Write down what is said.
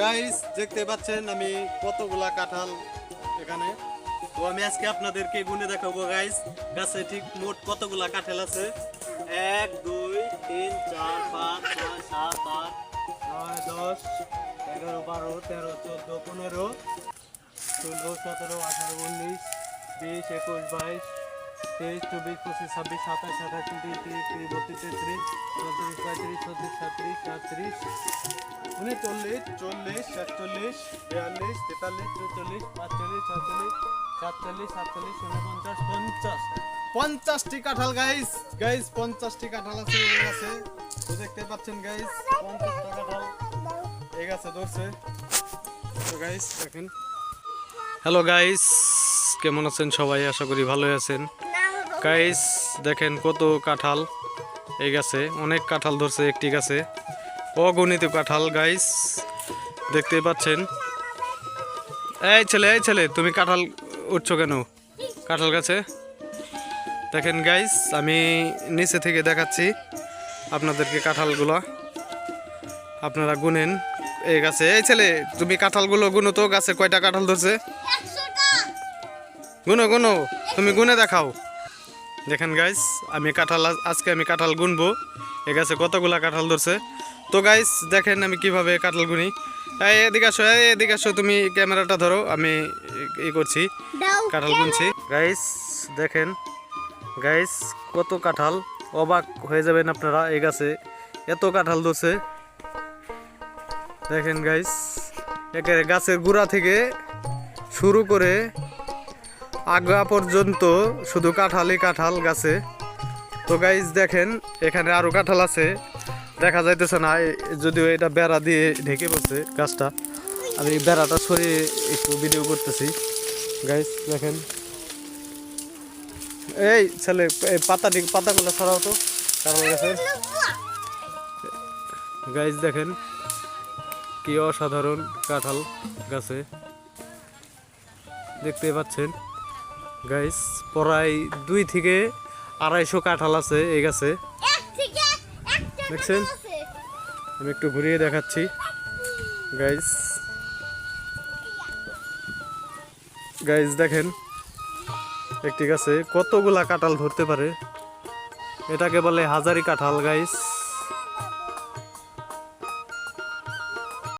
Guys দেখতে পাচ্ছেন আমি কতগুলা কাঁঠাল এখানে। তো আমি আজকে আপনাদেরকে গুনে দেখাবো গাইস গাছে ঠিক মোট কতগুলা কাঁঠাল আছে? এক, দুই, তিন, চার, পাঁচ, ছয়, সাত, আট, নয়, দশ, এগারো, বারো, তেরো, চোদ্দ, পনেরো, ষোলো, সতেরো, আঠারো, উনিশ, বিশ, একুশ, বাইশ, তেইশ, চব্বিশ, পঁচিশ, ছাব্বিশ, সাতাশ, আঠাশ, উনত্রিশ, তিরিশ তিরিশ, বত্রিশ, তেত্রিশ, চৌত্রিশ, পঁয়ত্রিশ, ছত্রিশ, সাঁত্রিশ আটত্রিশ উনচল্লিশ, চল্লিশ, সাতচল্লিশ, বিয়াল্লিশ, তেতাল্লিশ, চৌচল্লিশ, পাঁচচল্লিশ ছচল্লিশ সাতচল্লিশ সাতচল্লিশ উনপঞ্চাশ পঞ্চাশ। পঞ্চাশটি কাঁঠাল গাইস গাইস পঞ্চাশটি কাঁঠাল আছে, এই তো দেখতে পাচ্ছেন গাইস পঞ্চাশটা কাঁঠাল। এই গাছে ধরছে। তো গাইস দেখেন। হ্যালো গাইস কেমন আছেন সবাই? আশা করি ভালোই আছেন। গাইস দেখেন কত কাঁঠাল এই গাছে। অনেক কাঁঠাল ধরছে একটি গাছে। অগণিত কাঁঠাল গাইস দেখতে পাচ্ছেন। এই ছেলে এই ছেলে তুমি কাঁঠাল উঠছো কেন? কাঁঠাল গাছে? দেখেন গাইস আমি নিচে থেকে দেখাচ্ছি আপনাদেরকে কাঁঠালগুলো। আপনারা গুনেন এই গাছে। এই ছেলে তুমি কাঁঠালগুলো গুনো তো গাছে কয়টা কাঁঠাল ধরছে? গুনো গুনো তুমি গুনে দেখাও। দেখেন গাইস আমি কাঁঠাল আজ- আজকে আমি কাঁঠাল গুনবো। এ গাছে কতগুলা কাঁঠাল ধরছে। তো গাইস দেখেন আমি কীভাবে কাঁঠাল গুনি। এই এদিকে আসো এই এদিকে আসো তুমি ক্যামেরাটা ধরো আমি ই করছি কাঁঠাল গুনছি। গাইস দেখেন গাইস কত কাঁঠাল। অবাক হয়ে যাবেন আপনারা এই গাছে এত কাঁঠাল ধরছে। দেখেন গাইস একে গাছের গুড়া থেকে শুরু করে আগা পর্যন্ত শুধু কাঁঠালই কাঁঠাল গাছে। তো গাইজ দেখেন, এখানে আরও কাঁঠাল আছে। দেখা যাইতেছে না যদিও এটা বেড়া দিয়ে ঢেকে বসে গাছটা। আমি বেড়াটা সরিয়ে একটু ভিডিও করতেছি। গাইজ দেখেন। এই ছেলে, এই পাতাটি পাতাগুলো সরাও তো, কাঁঠাল গাছের গাইজ দেখেন, কি অসাধারণ কাঁঠাল গাছে। দেখতে পাচ্ছেন। গাইস প্রায় দুই থেকে আড়াইশো কাঁঠাল আছে এই গাছে। দেখছেন? আমি একটু ঘুরিয়ে দেখাচ্ছি। গাইস গাইস দেখেন একটি গাছে কতগুলা কাঁঠাল ধরতে পারে? এটাকে বলে হাজারি কাঁঠাল গাইস